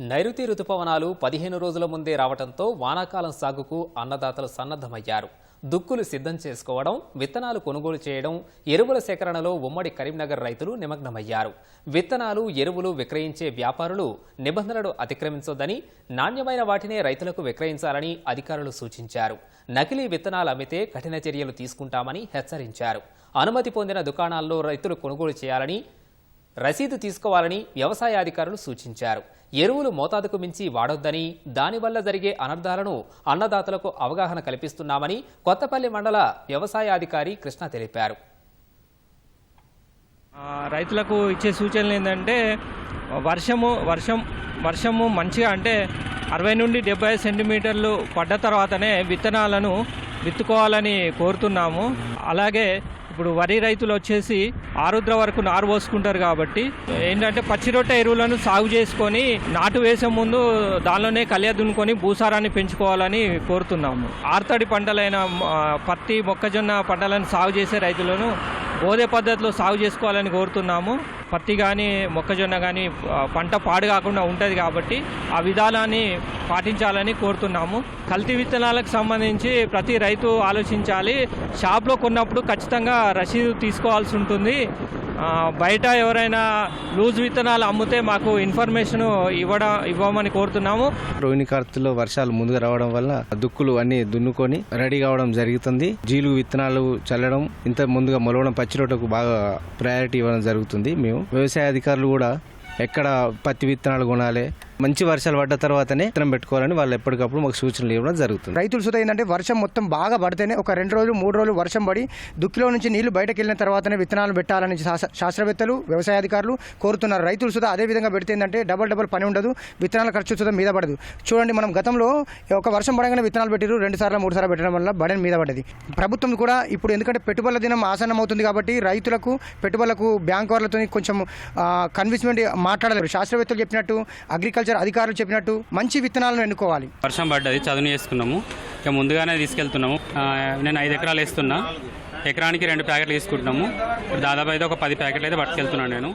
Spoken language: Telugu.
నైరుతి రుతుపవనాలు పదిహేను రోజుల ముందే రావడంతో వానాకాలం సాగుకు అన్నదాతలు సన్నద్ధమయ్యారు. దుక్కులు సిద్ధం చేసుకోవడం విత్తనాలు కొనుగోలు చేయడం ఎరువుల సేకరణలో ఉమ్మడి కరీంనగర్ రైతులు నిమగ్నమయ్యారు. విత్తనాలు ఎరువులు విక్రయించే వ్యాపారులు నిబంధనలు అతిక్రమించొద్దని నాణ్యమైన వాటినే రైతులకు విక్రయించాలని అధికారులు సూచించారు. నకిలీ విత్తనాలు అమ్మితే కఠిన చర్యలు తీసుకుంటామని హెచ్చరించారు. అనుమతి పొందిన దుకాణాల్లో రైతులు కొనుగోలు చేయాలని రసీదు తీసుకోవాలని వ్యవసాయ అధికారులు సూచించారు. ఎరువులు మోతాదుకు మించి వాడొద్దని దానివల్ల జరిగే అనర్థాలను అన్నదాతలకు అవగాహన కల్పిస్తున్నామని కొత్తపల్లి మండల వ్యవసాయ అధికారి కృష్ణ తెలిపారు. రైతులకు ఇచ్చే సూచనలు ఏంటంటే వర్షము వర్షం వర్షము మంచిగా అంటే అరవై నుండి డెబ్బై సెంటీమీటర్లు పడ్డ తర్వాతనే విత్తనాలను విత్తుకోవాలని కోరుతున్నాము. అలాగే ఇప్పుడు వరి రైతులు వచ్చేసి ఆరుద్ర వరకు నారు పోసుకుంటారు కాబట్టి ఏంటంటే పచ్చి రొట్టె ఎరువులను సాగు చేసుకొని నాటు వేసే ముందు దానిలోనే కలియ దున్నుకొని భూసారాన్ని పెంచుకోవాలని కోరుతున్నాము. ఆర్తడి పంటలైన పత్తి మొక్కజొన్న పంటలను సాగు చేసే రైతులను బోధే పద్ధతిలో సాగు చేసుకోవాలని కోరుతున్నాము. పత్తి కానీ మొక్కజొన్న కానీ పంట పాడు కాకుండా ఉంటుంది కాబట్టి ఆ విధానాన్ని పాటించాలని కోరుతున్నాము. కల్తీ విత్తనాలకు సంబంధించి ప్రతి రైతు ఆలోచించాలి. షాప్లో కొన్నప్పుడు ఖచ్చితంగా రసీదు తీసుకోవాల్సి ఉంటుంది. బయట ఎవరైనా లూజ్ విత్తనాలు అమ్మితే మాకు ఇన్ఫర్మేషన్ ఇవ్వడం ఇవ్వమని కోరుతున్నాము. రోహిణి కార్తెలో వర్షాలు ముందుగా రావడం వల్ల దుక్కులు అన్ని దున్నుకొని రెడీ కావడం జరుగుతుంది. జీలుగు విత్తనాలు చల్లడం ఇంత ముందుగా మొలవడం పచ్చి బాగా ప్రయారిటీ ఇవ్వడం జరుగుతుంది. మేము వ్యవసాయ అధికారులు కూడా ఎక్కడ పత్తి విత్తనాలు కొనాలి మంచి వర్షాలు పడ్డ తర్వాతనే విత్తనం పెట్టుకోవాలని వాళ్ళు ఎప్పటికప్పుడు మాకు సూచనలు ఇవ్వడం జరుగుతుంది. రైతులు సుధా ఏంటంటే వర్షం మొత్తం బాగా పడితేనే ఒక రెండు రోజులు మూడు రోజులు వర్షం పడి దుక్కిలో నుంచి నీళ్ళు బయటకు వెళ్ళిన తర్వాతనే విత్తనాలు పెట్టాలని శాస్త్రవేత్తలు వ్యవసాయ అధికారులు కోరుతున్నారు. రైతులు సుధా అదే విధంగా పెడితే ఏంటంటే డబల్ డబల్ పని ఉండదు విత్తనాల ఖర్చు సుధా మీద పడదు. చూడండి మనం గతంలో ఒక వర్షం పడగానే విత్తనాలు పెట్టారు రెండు సార్లు మూడు సార్లు పెట్టడం వల్ల బడన్ మీద పడ్డది. ప్రభుత్వం కూడా ఇప్పుడు ఎందుకంటే పెట్టుబడుల దినం ఆసన్నం అవుతుంది కాబట్టి రైతులకు పెట్టుబడులకు బ్యాంక్ వాళ్ళతో కొంచెం కన్విన్స్మెంట్ మాట్లాడలేరు శాస్త్రవేత్తలు చెప్పినట్టు అగ్రికల్చర్ అధికారులు చెప్పినట్టు మంచి విత్తనాలను ఎన్నుకోవాలి. వర్షం పడ్డది చదువు చేసుకున్నాము. ఇక ముందుగానే తీసుకెళ్తున్నాము. నేను ఐదు ఎకరాలు వేస్తున్నా. ఎకరానికి రెండు ప్యాకెట్లు తీసుకుంటున్నాము. దాదాపు అయితే ఒక పది ప్యాకెట్లు అయితే పట్టుకెళ్తున్నాను నేను.